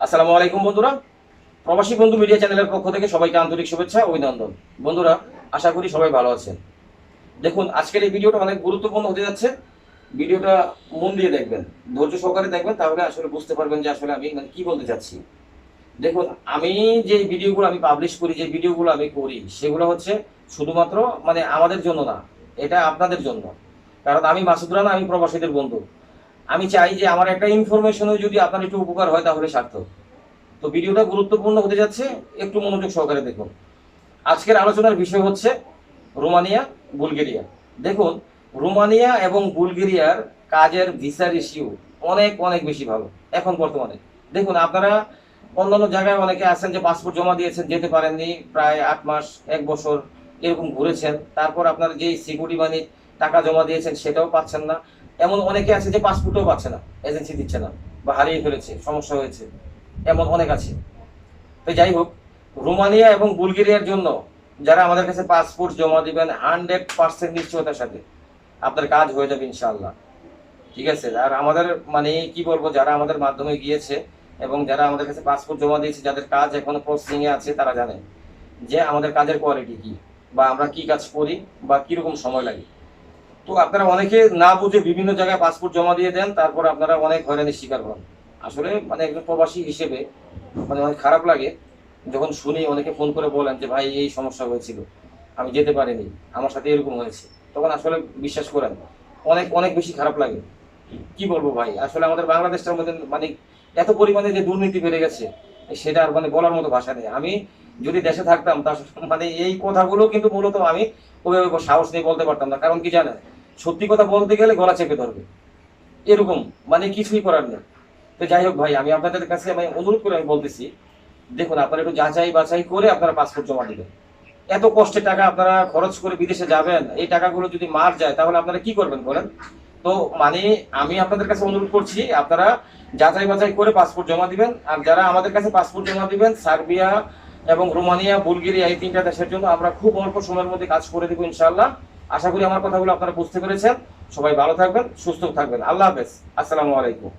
আসসালামু আলাইকুম বন্ধুরা। প্রবাসী বন্ধু মিডিয়া চ্যানেলের পক্ষ থেকে সবাইকে আন্তরিক শুভেচ্ছা অভিনন্দন। বন্ধুরা, আশা করি সবাই ভালো আছেন। দেখুন, আজকের এই ভিডিওটা অনেক গুরুত্বপূর্ণ হতে যাচ্ছে। ভিডিওটা মন দিয়ে দেখবেন, ধৈর্য সহকারে দেখবেন, তাহলে আসলে বুঝতে পারবেন যে আসলে আমি মানে কি বলতে চাচ্ছি। দেখুন, আমি যে ভিডিওগুলো আমি পাবলিশ করি, যে ভিডিওগুলো আমি করি, সেগুলো হচ্ছে শুধুমাত্র মানে আমাদের জন্য না, এটা আপনাদের জন্য। কারণ আমি মাসুদ রানা, আমি প্রবাসীদের বন্ধু। আমি চাই যে আমার একটা ইনফরমেশনও যদি আপনার একটু উপকার হয় তাহলে সার্থক। তো ভিডিওটা গুরুত্বপূর্ণ হতে যাচ্ছে, একটু মনোযোগ সহকারে দেখুন। আজকের আলোচনার বিষয় হচ্ছে রোমানিয়া, বুলগেরিয়া। দেখুন, রোমানিয়া এবং বুলগেরিয়ার কাজের ভিসা রেশিও অনেক অনেক বেশি ভালো, এখন বর্তমানে। দেখুন, আপনারা অন্যান্য জায়গায় অনেকে আছেন যে পাসপোর্ট জমা দিয়েছেন, যেতে পারেননি, প্রায় আট মাস, এক বছর এরকম ঘুরেছেন। তারপর আপনার যে সিকিউরিটি মানি টাকা জমা দিয়েছেন সেটাও পাচ্ছেন না। এমন অনেকে আছে যে পাসপোর্টও পাচ্ছে না এজেন্সি দিচ্ছে না বা হারিয়ে ফেলেছে, সমস্যা হয়েছে, এমন অনেক আছে। তো যাই হোক, রোমানিয়া এবং বুলগেরিয়ার জন্য যারা আমাদের কাছে পাসপোর্ট জমা দিবেন হান্ড্রেড পার্সেন্ট নিশ্চয়তার সাথে আপনার কাজ হয়ে যাবে ইনশাআল্লাহ। ঠিক আছে? আর আমাদের মানে কি বলব, যারা আমাদের মাধ্যমে গিয়েছে এবং যারা আমাদের কাছে পাসপোর্ট জমা দিয়েছে, যাদের কাজ এখনও প্রসেসিং এ আছে, তারা জানে যে আমাদের কাজের কোয়ালিটি কি বা আমরা কি কাজ করি বা কীরকম সময় লাগে। তো আপনারা অনেকে না বুঝে বিভিন্ন জায়গায় পাসপোর্ট জমা দিয়ে দেন, তারপর আপনারা অনেক হয়রানির শিকার হন। আসলে মানে একজন প্রবাসী হিসেবে মানে অনেক খারাপ লাগে। যখন শুনি অনেকে ফোন করে বলেন যে, ভাই, এই সমস্যা হয়েছিল। আমি যেতে পারিনি। আমার সাথে এরকম হয়েছে। তখন আসলে বিশ্বাস করেন, অনেক অনেক বেশি খারাপ লাগে। কি বলব ভাই? আসলে আমাদের বাংলাদেশটার মধ্যে মানে এত পরিমাণে যে দুর্নীতি বেড়ে গেছে, সেটা আর মানে বলার মতো ভাষা নেই। আমি যদি দেশে থাকতাম তা মানে এই কথাগুলো কিন্তু মূলত আমি ওইভাবে সাহস নিয়ে বলতে পারতাম না। কারণ কি জানেন? সত্যি কথা বলতে গেলে গলা চেপে ধরবে। এরকম মানে কিছুই করার নেই। তো যাই হোক ভাই, আমি আপনাদের কাছে আমি অনুরোধ করে আমি বলতেছি, দেখুন, আপনারা একটু যাচাই বাছাই করে আপনারা পাসপোর্ট জমা দিবেন। এত কষ্টের টাকা আপনারা খরচ করে বিদেশে যাবেন, এই টাকাগুলো যদি মার যায়, তাহলে আপনারা কি করবেন বলেন? তো মানে আমি আপনাদের কাছে অনুরোধ করছি, আপনারা যাচাই বাছাই করে পাসপোর্ট জমা দিবেন, আর যারা আমাদের কাছে পাসপোর্ট জমা দিবেন, সার্বিয়া এবং রোমানিয়া, বুলগেরিয়া, এই তিনটা দেশের জন্য আমরা খুব অল্প সময়ের মধ্যে কাজ করে দেবো ইনশাআল্লাহ। আশা করি আমার কথাগুলো আপনারা বুঝতে পেরেছেন। সবাই ভালো থাকবেন, সুস্থ থাকবেন। আল্লাহ হাফেজ। আসসালামু আলাইকুম।